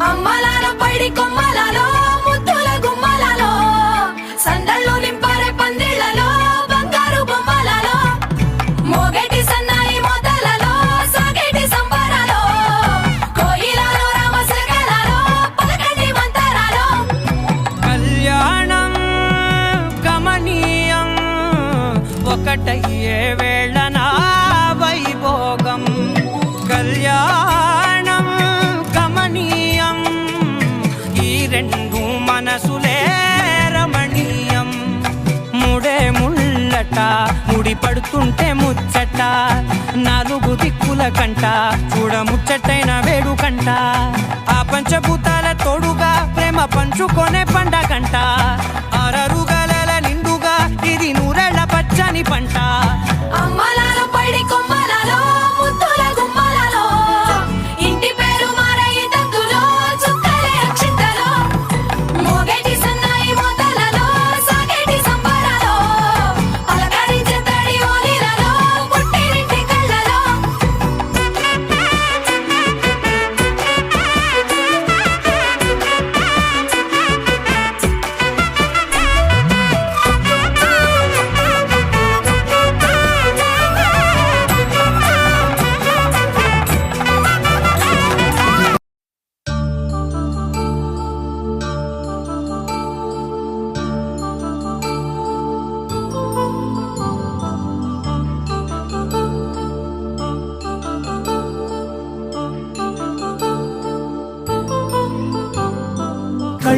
అమ్మలాల పైడి కొమ్మలలో ముడి పడుతుంటే ముచ్చట. నాలుగు దిక్కుల కంట చూడ ముచ్చటైన వేడుకంట. ఆ పంచభూతాల తోడుగా ప్రేమ పంచుకొనే పండగంట.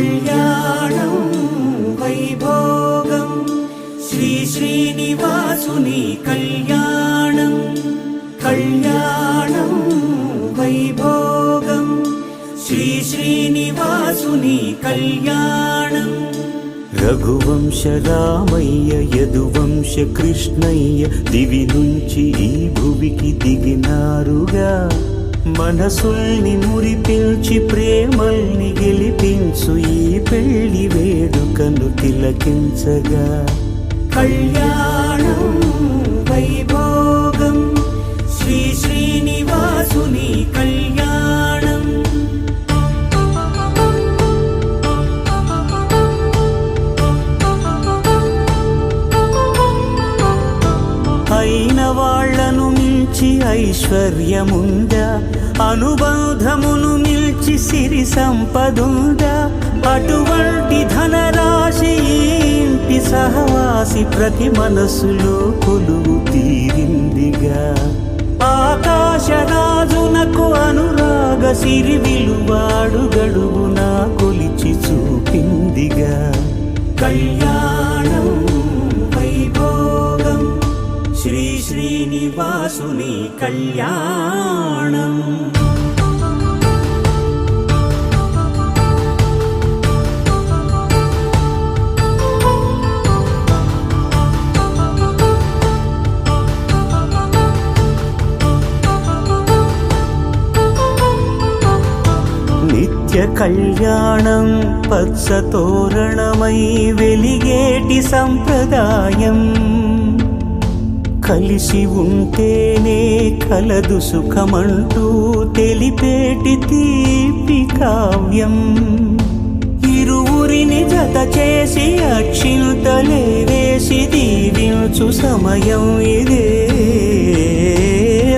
కళ్యాణం వైభోగం. శ్రీ శ్రీనివాసుని కళ్యాణం కళ్యాణం వైభోగం. శ్రీ శ్రీనివాసుని కళ్యాణం. రఘువంశ రామయ్య యదువంశ కృష్ణయ్య దివి నుంచి ఈ భువికి దిగినారుగా. మనసుల్ని మురిపించి ప్రేమల్ని గెలిపించు ఈ పెళ్ళి వేడుకను తిలకించగా. కళ్యాణం వైభోగం శ్రీ శ్రీనివాసుని కళ్యాణం. అయిన వాళ్ళ మించి ఐశ్వర్యముందా అనుబంధమును మిల్చి సిరి సంపదుందా. అటువంటి ధనరాశి ఇంటి సహవాసి ప్రతి మనసులో కొలువు తీరిందిగా. ఆకాశరాజునకు అనురాగ సిరి విలువాడు గడువునా కొలిచి చూపిందిగా. కళ్యాణ శ్రీనివాసుని కళ్యాణం నిత్య కళ్యాణం పచ్చ తోరణమై వెలిగేటి సంప్రదాయం కలిసి ఉంటేనే కలదు సుఖమంటూ తెలిపేటి తీపి కావ్యం. ఇరువురిని జత చేసి అక్షింతలే వేసి దీవించు సమయం ఇదే.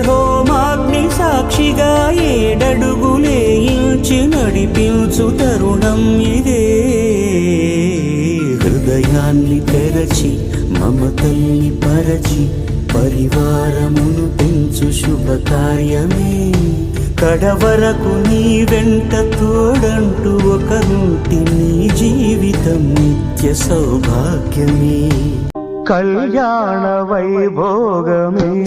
హోమాగ్ని సాక్షిగా ఏడడుగులే ఇంచి నడిపించు తరుణం ఇదే. హృదయాన్ని తెరచి మమతల్ని పరచి పరివారమును పెంచు శుభకార్యమే. కడవరకు నీ వెంట తోడంటూ ఒకరుంటి నీ జీవితం నిత్య సౌభాగ్యమే. కళ్యాణ వైభోగమే.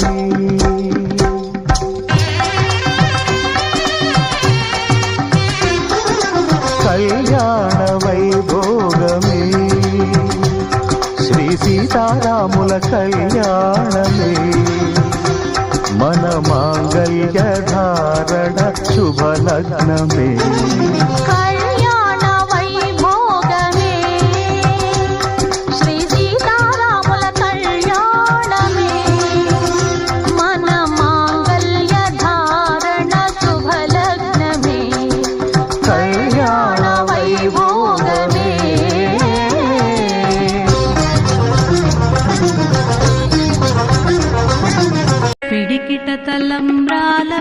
కళ్యాణ వైభోగమే. శ్రీ సీతారా సీతారాముల కళ్యాణమే. మన మాంగళ్య ధారణ శుభ లగ్నమే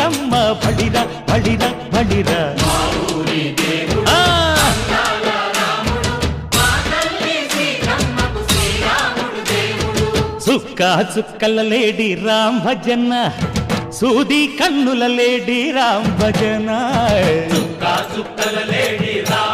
సీతమ్మ బడిర బడిర బడిర ఆ! చుక్కల లేడి రామ్ భజన సూది కన్నుల లేడి రామ్ భజన చుక్క చుక్కల లేడి రామ్